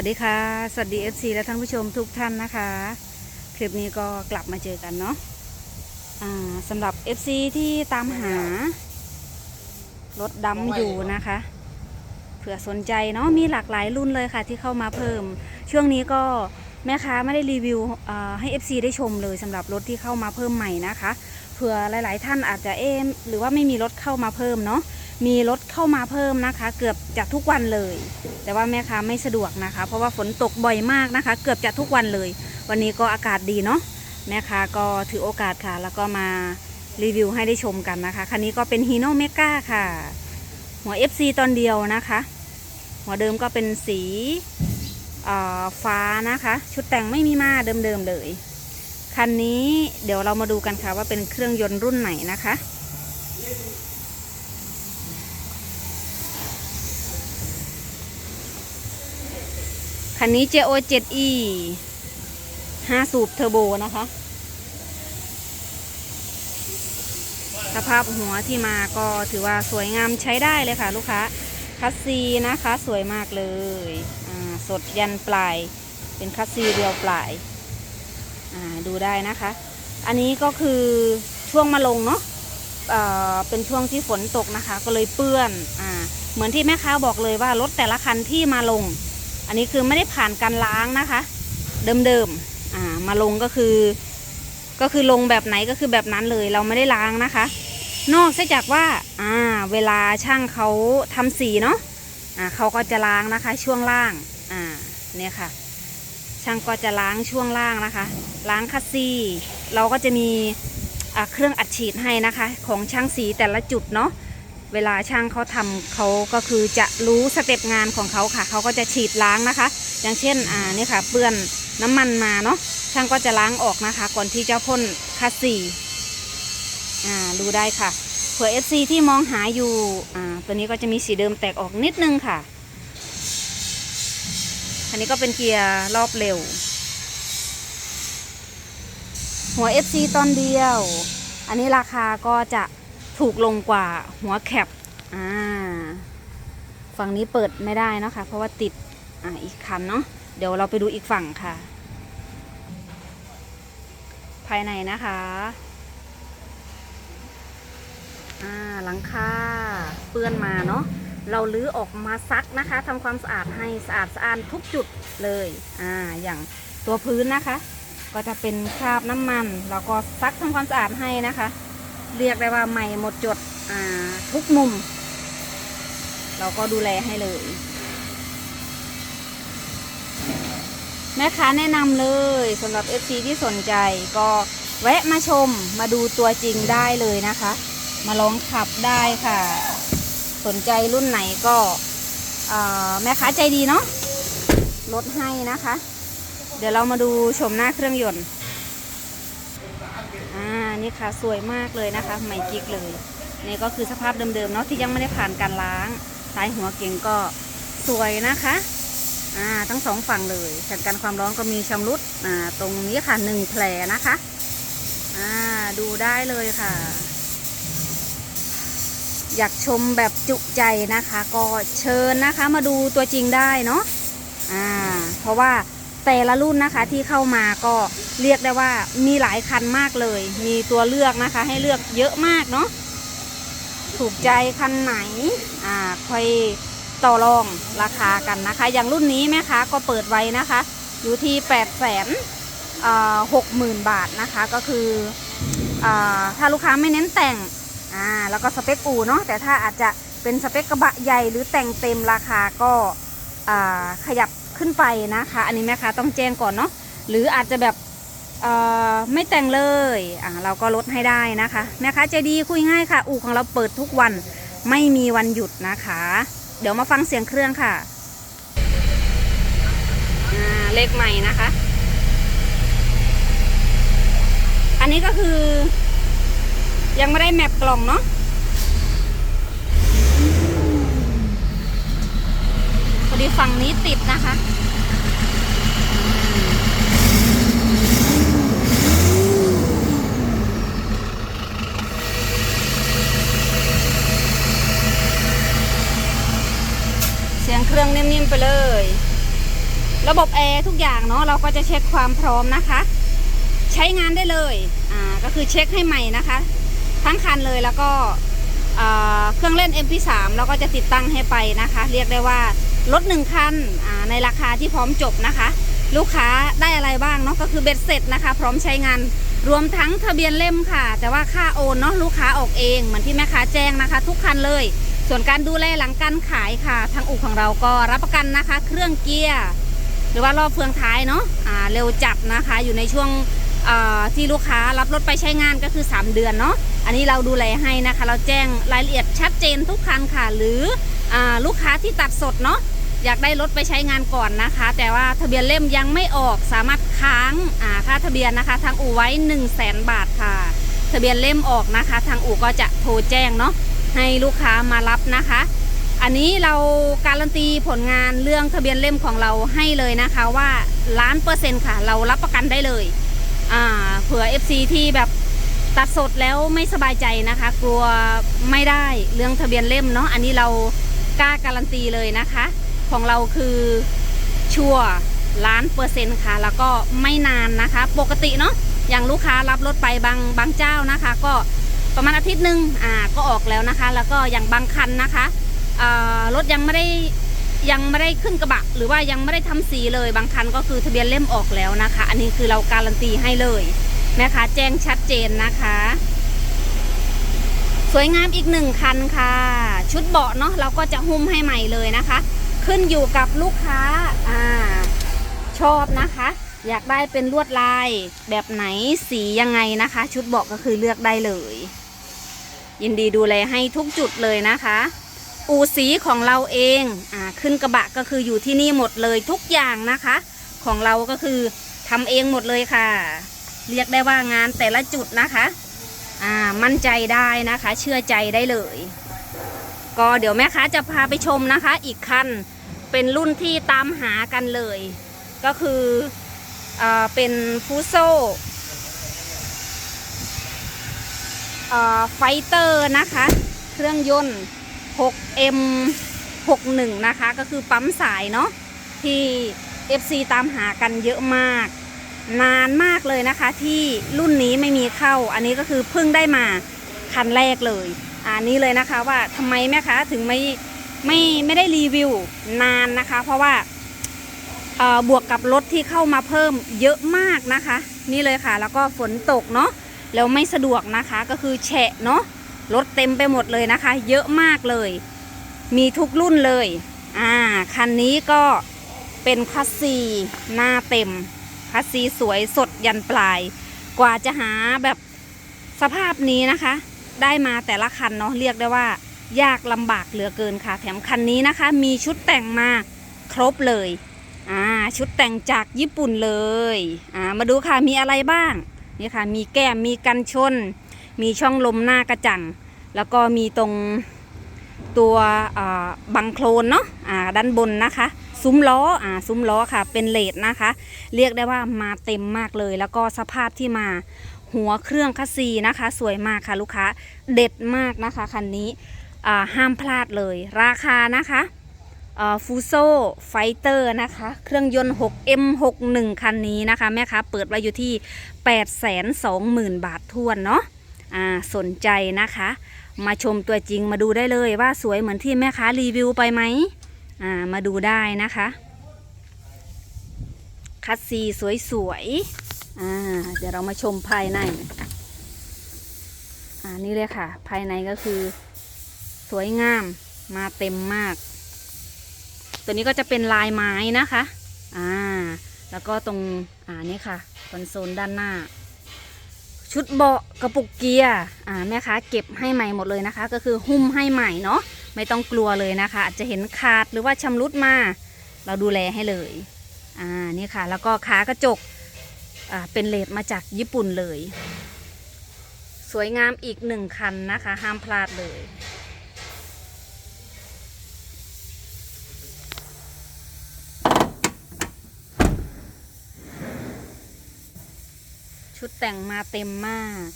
วัสดีค่ะ สวัสดี FC และท่านผู้ชมทุกท่านนะคะ คลิปนี้ก็กลับมาเจอกันเนาะอ่าสำหรับ FC ที่ตามหารถดำอยู่นะคะ เผื่อสนใจเนาะมีหลากหลายรุ่นเลยค่ะที่เข้ามาเพิ่ม ช่วงนี้ก็แม่ค้าไม่ได้รีวิวให้ FC ได้ชมเลยสำหรับรถที่เข้ามาเพิ่มใหม่นะคะ เผื่อหลาย ๆ ท่านอาจจะเอ๊ะหรือว่าไม่มีรถเข้ามาเพิ่มเนาะ มีรถเข้ามาเพิ่มนะคะ เกือบจะทุกวันเลย แต่ว่าแม่ค้าไม่สะดวกนะคะ เพราะว่าฝนตกบ่อยมากนะคะ เกือบจะทุกวันเลย วันนี้ก็อากาศดีเนาะแม่ค้าก็ถือโอกาสค่ะ แล้วก็มารีวิวให้ได้ชมกันนะคะ คันนี้ก็เป็นฮีโน่เมกาค่ะ หัว FC ตอนเดียวนะคะ หัวเดิมก็เป็นสีฟ้านะคะ ชุดแต่งไม่มีมาเดิมๆเลย คันนี้เดี๋ยวเรามาดูกันค่ะว่าเป็นเครื่องยนต์รุ่นไหนนะคะ คันนี้ JO 7E 5 สูบเทอร์โบนะคะ สภาพหัวที่มาก็ถือว่าสวยงามใช้ได้เลยค่ะ ลูกค้าคัสซีนะคะสวยมากเลยสดยันปลาย เป็นคัสซีเรียวปลาย ดูได้นะคะ อันนี้ก็คือช่วงมาลงเนาะเป็นช่วงที่ฝนตกนะคะ ก็เลยเปื้อนอเหมือนที่แม่ค้าบอกเลยว่ารถแต่ละคันที่มาลง อันนี้คือไม่ได้ผ่านการล้างนะคะ เดิมๆอ่ามาลงก็คือ ก็คือลงแบบไหนก็คือแบบนั้นเลยเราไม่ได้ล้างนะคะ นอกจากว่าอ่าเวลาช่างเขาทำสีเนาะอ่าเขาก็จะล้างนะคะช่วงล่างอ่าเนี่ยค่ะ ช่างก็จะล้างช่วงล่างนะคะ ล้างคัสซีเราก็จะมีเครื่องอัดฉีดให้นะคะ ของช่างสีแต่ละจุดเนาะ เวลาช่างเขาทำเขาก็คือจะรู้สเต็ปงานของเขาค่ะ เขาก็จะฉีดล้างนะคะ อย่างเช่นอ่านี่ค่ะ เปื้อนน้ำมันมาเนาะช่างก็จะล้างออกนะคะ ก่อนที่จะพ่นคัสซีอ่าดูได้ค่ะเผื่อ FC ที่มองหาอยู่อ่าตัวนี้ก็จะมีสีเดิมแตกออกนิดนึงค่ะอันนี้ก็เป็นเกียร์รอบเร็ว หัว FC ตอนเดียว อันนี้ราคาก็จะ ถูกลงกว่าหัวแคปอ่าฝั่งนี้เปิดไม่ได้นะคะเพราะว่าติดอ่าอีกคันเนาะเดี๋ยวเราไปดูอีกฝั่งค่ะ ภายในนะคะอ่าหลังคาเปื้อนมาเนาะเราลื้อออกมาซักนะคะทำความสะอาดให้สะอาดสะอาดทุกจุดเลยอ่าอย่างตัวพื้นนะคะ ก็จะเป็นคราบน้ำมัน เราก็ซักทำความสะอาดให้นะคะ เรียกได้ว่าใหม่หมดจดทุกมุม เราก็ดูแลให้เลย แม่ค้าแนะนำเลยสำหรับ FC ที่สนใจก็แวะมาชมมาดูตัวจริงได้เลยนะคะ มาลองขับได้ค่ะ สนใจรุ่นไหนก็แม่ค้าใจดีเนาะลดให้นะคะ เดี๋ยวเรามาดูชมหน้าเครื่องยนต์ อ่านี่ค่ะสวยมากเลยนะคะใหม่กิ๊กเลยนี่ก็คือสภาพเดิมๆเนาะที่ยังไม่ได้ผ่านการล้างท้ายหัวเก่งก็สวยนะคะอ่าทั้งสองฝั่งเลยแผ่นกันความร้อนก็มีชำรุดอ่าตรงนี้ค่ะหนึ่งแผลนะคะอ่าดูได้เลยค่ะ อยากชมแบบจุใจนะคะ ก็เชิญนะคะมาดูตัวจริงได้เนาะอ่าเพราะว่า แต่ละรุ่นนะคะที่เข้ามาก็เรียกได้ว่ามีหลายคันมากเลย มีตัวเลือกนะคะ ให้เลือกเยอะมากเนาะถูกใจคันไหนอ่าค่อยต่อรองราคากันนะคะ อย่างรุ่นนี้แม่ค้าก็เปิดไว้นะคะ อยู่ที่8ปดแสนหกหมื่นบาทนะคะก็คืออถ้าลูกค้าไม่เน้นแต่งอ่าแล้วก็สเปคอูเนาะแต่ถ้าอาจจะเป็นสเปคกระบะใหญ่หรือแต่งเต็มราคาก็อ่าขยับ ขึ้นไปนะคะ อันนี้แม่ค้าต้องแจ้งก่อนเนาะหรืออาจจะแบบเอ่อไม่แต่งเลยอ่าเราก็ลดให้ได้นะคะแม่ค้าใจดีคุยง่ายค่ะ อู่ของเราเปิดทุกวันไม่มีวันหยุดนะคะ เดี๋ยวมาฟังเสียงเครื่องค่ะเลขใหม่นะคะ อันนี้ก็คือ ยังไม่ได้แมปกล่องเนาะ พอ ดีฝั่งนี้ติดนะคะเสียงเครื่องนิ่มๆไปเลย ระบบแอร์ทุกอย่างเนาะเราก็จะเช็คความพร้อมนะคะ ใช้งานได้เลยอ่าก็คือเช็คให้ใหม่นะคะ ทั้งคันเลยแล้วก็เครื่องเล่น MP3 เราก็จะติดตั้งให้ไปนะคะ เรียกได้ว่า รถหนึ่งคันในราคาที่พร้อมจบนะคะ ลูกค้าได้อะไรบ้างเนาะก็คือเบ็ดเสร็จนะคะ พร้อมใช้งานรวมทั้งทะเบียนเล่มค่ะ แต่ว่าค่าโอนเนาะลูกค้าออกเองเหมือนที่แม่ค้าแจ้งนะคะ ทุกคันเลย ส่วนการดูแลหลังการขายค่ะ ทางอู่ของเราก็รับประกันนะคะ เครื่องเกียร์หรือว่ารอบเฟืองท้ายเนาะอ่าเร็วจัดนะคะ อยู่ในช่วงอ่าที่ลูกค้ารับรถไปใช้งานก็คือ 3 เดือนเนาะอันนี้เราดูแลให้นะคะ เราแจ้งรายละเอียดชัดเจนทุกคันค่ะ หรืออาลูกค้าที่ตัดสดเนาะ อยากได้รถไปใช้งานก่อนนะคะ แต่ว่าทะเบียนเล่มยังไม่ออกสามารถค้างอ่าค่าทะเบียนนะคะ ทางอู่ไว้ 1 0 0 0 0แสนบาทค่ะ ทะเบียนเล่มออกนะคะ ทางอู่ก็จะโทรแจ้งเนาะให้ลูกค้ามารับนะคะ อันนี้เราการันตีผลงานเรื่องทะเบียนเล่มของเราให้เลยนะคะว่าล้านเปอร์เซ็นต์ค่ะ เรารับประกันได้เลยอ่าเผื่อ FC ที่แบบตัดสดแล้วไม่สบายใจนะคะ กลัวไม่ได้เรื่องทะเบียนเล่มเนาะอันนี้เรากล้าการันตีเลยนะคะ ของเราคือชัวร์ล้านเปอร์เซ็นต์ค่ะ แล้วก็ไม่นานนะคะ ปกติเนาะอย่างลูกค้ารับรถไปบางบางเจ้านะคะ ก็ประมาณอาทิตย์หนึ่งอ่าก็ออกแล้วนะคะ แล้วก็อย่างบางคันนะคะรถยังไม่ได้ยังไม่ได้ขึ้นกระบะ หรือว่ายังไม่ได้ทำสีเลยบางคันก็คือทะเบียนเล่มออกแล้วนะคะ อันนี้คือเราการันตีให้เลยนะคะ แจ้งชัดเจนนะคะ สวยงามอีกหนึ่งคันค่ะ ชุดเบาะเนาะเราก็จะหุ้มให้ใหม่เลยนะคะ ขึ้นอยู่กับลูกค้าอ่าชอบนะคะ อยากได้เป็นลวดลายแบบไหนสียังไงนะคะ ชุดเบาะก็คือเลือกได้เลย ยินดีดูแลให้ทุกจุดเลยนะคะ อูสีของเราเองอ่าขึ้นกระบะก็คืออยู่ที่นี่หมดเลยทุกอย่างนะคะ ของเราก็คือทำเองหมดเลยค่ะ เรียกได้ว่างานแต่ละจุดนะคะอ่ามั่นใจได้นะคะ เชื่อใจได้เลย ก็เดี๋ยวแม่ค้าจะพาไปชมนะคะ อีกคัน เป็นรุ่นที่ตามหากันเลย ก็คือเอเป็นฟูโซไฟเตอร์นะคะ เครื่องยนต์ 6M 61 นะคะ ก็คือปั๊มสายเนาะที่ FC ตามหากันเยอะมาก นานมากเลยนะคะ ที่รุ่นนี้ไม่มีเข้า อันนี้ก็คือเพิ่งได้มาคันแรกเลย อันนี้เลยนะคะว่าทำไมแม่ค้าถึงไม่ ไม่ไม่ได้รีวิวนานนะคะ เพราะว่าบวกกับรถที่เข้ามาเพิ่มเยอะมากนะคะ นี่เลยค่ะ แล้วก็ฝนตกเนาะแล้วไม่สะดวกนะคะก็คือแฉะเนาะรถเต็มไปหมดเลยนะคะ เยอะมากเลย มีทุกรุ่นเลยอ่าคันนี้ก็เป็นคัสซีหน้าเต็มคัสซีสวยสดยันปลาย กว่าจะหาแบบสภาพนี้นะคะ ได้มาแต่ละคันเนาะเรียกได้ว่า ยากลำบากเหลือเกินค่ะ แถมคันนี้นะคะ มีชุดแต่งมาครบเลยอ่าชุดแต่งจากญี่ปุ่นเลยอ่ามาดูค่ะมีอะไรบ้างนี่ค่ะมีแก้มมีกันชน มีช่องลมหน้ากระจัง แล้วก็มีตรงตัวบังโคลนเนาะอ่าด้านบนนะคะ ซุ้มล้ออ่าซุ้มล้อค่ะ เป็นเลดนะคะ เรียกได้ว่ามาเต็มมากเลย แล้วก็สภาพที่มาหัวเครื่องคัสซีนะคะ สวยมากค่ะลูกค้า เด็ดมากนะคะคันนี้ ห้ามพลาดเลย ราคานะคะฟูโซไฟเตอร์นะคะ เครื่องยนต์ 6M61 คันนี้นะคะ แม่ค้าเปิดไว้อยู่ที่ 820,000 บาททวนเนาะอ่าสนใจนะคะ มาชมตัวจริงมาดูได้เลยว่าสวยเหมือนที่แม่ค้ารีวิวไปไหมมาดูได้นะคะ คัสซีสวยๆเดี๋ยวเรามาชมภายใน อ่านี่เลยค่ะ ภายในก็คือ สวยงามมาเต็มมาก ตัวนี้ก็จะเป็นลายไม้นะคะอ่าแล้วก็ตรงอ่านี่ค่ะคอนโซลด้านหน้า ชุดเบาะกระปุกเกียร์อ่าแม่ค้าเก็บให้ใหม่หมดเลยนะคะ ก็คือหุ้มให้ใหม่เนาะไม่ต้องกลัวเลยนะคะ อาจจะเห็นขาดหรือว่าชำรุดมา เราดูแลให้เลยอ่านี่ค่ะ แล้วก็ขากระจกอ่าเป็นเลดมาจากญี่ปุ่นเลย สวยงามอีกหนึ่งคันนะคะ ห้ามพลาดเลย ชุดแต่งมาเต็มมาก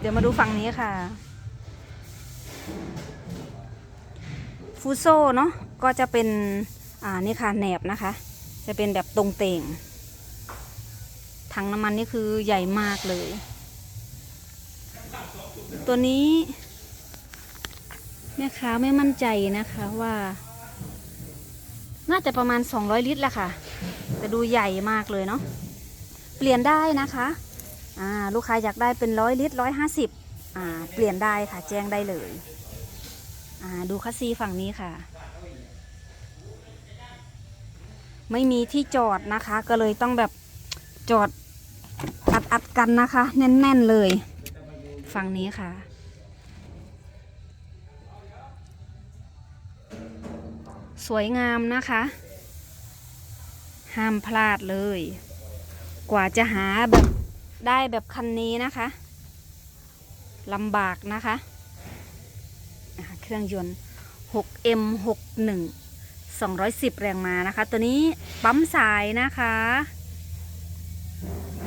เดี๋ยวมาดูฝั่งนี้ค่ะ ฟูโซเนาะก็จะเป็น อ่า นี่ค่ะแหนบนะคะ จะเป็นแบบตรงเต่ง ถังน้ำมันนี่คือใหญ่มากเลย ตัวนี้แม่ค้าไม่มั่นใจนะคะว่า น่าจะประมาณ 200 ลิตรแหละค่ะ แต่ดูใหญ่มากเลยเนาะเปลี่ยนได้นะคะอ่าลูกค้าอยากได้เป็นร้อยลิตรร้อยห้าสิบอ่าเปลี่ยนได้ค่ะแจ้งได้เลยอ่าดูคัสซีฝั่งนี้ค่ะ ไม่มีที่จอดนะคะ ก็เลยต้องแบบจอด อัดกันนะคะ แน่น ๆ เลย ฝั่งนี้ค่ะ สวยงามนะคะ ห้ามพลาดเลย กว่าจะหาแบบได้แบบคันนี้นะคะลำบากนะคะ เครื่องยนต์ 6M61 210 แรงม้านะคะ ตัวนี้ปั๊มสายนะคะ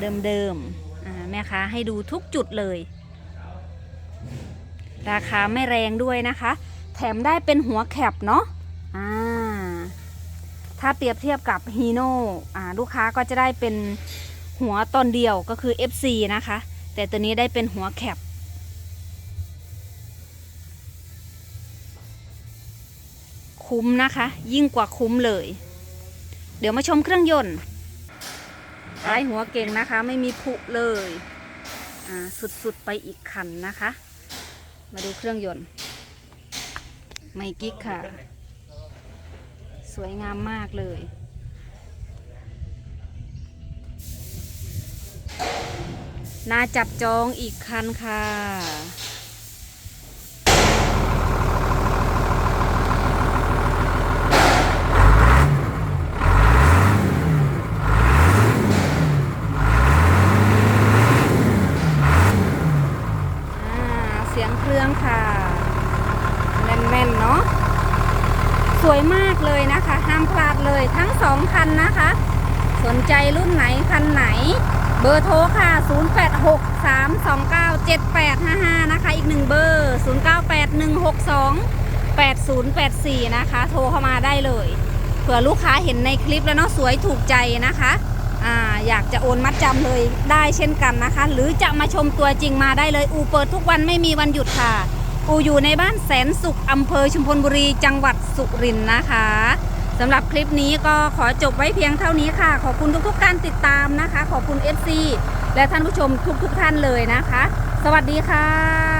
เดิมๆแม่ค้าให้ดูทุกจุดเลย ราคาไม่แรงด้วยนะคะ แถมได้เป็นหัวแคปเนาะถ้าเปรียบเทียบกับฮีโน่ลูกค้าก็จะได้เป็นหัวตอนเดียวก็คือ FC นะคะ แต่ตัวนี้ได้เป็นหัวแคปคุ้มนะคะ ยิ่งกว่าคุ้มเลย เดี๋ยวมาชมเครื่องยนต์ ท้ายหัวเก่งนะคะ ไม่มีผุเลยอ่าสุดๆไปอีกคันนะคะ มาดูเครื่องยนต์ไม่กิ๊กค่ะ สวยงามมากเลยน่าจับจองอีกคันค่ะ อ่าเสียงเครื่องค่ะแน่นๆเนาะส วยมากเลยนะคะ ห้ามพลาดเลยทั้งสองคันนะคะ สนใจรุ่นไหนคันไหน เบอร์โทรค่ะ 0863297855 นะคะ อีกหนึ่งเบอร์ 0981628084 นะคะ โทรเข้ามาได้เลยเผื่อลูกค้าเห็นในคลิปแล้วเนาะสวยถูกใจนะคะออยากจะโอนมัดจำเลยได้เช่นกันนะคะ หรือจะมาชมตัวจริงมาได้เลยอูเปิดทุกวันไม่มีวันหยุดค่ะ อูอยู่ในบ้านแสนสุขอำเภอชุมพลบุรีจังหวัดสุรินทร์นะคะสำหรับคลิปนี้ก็ขอจบไว้เพียงเท่านี้ค่ะ ขอบคุณทุกๆการติดตามนะคะ ขอบคุณ FC และท่านผู้ชมทุกๆท่านเลยนะคะ สวัสดีค่ะ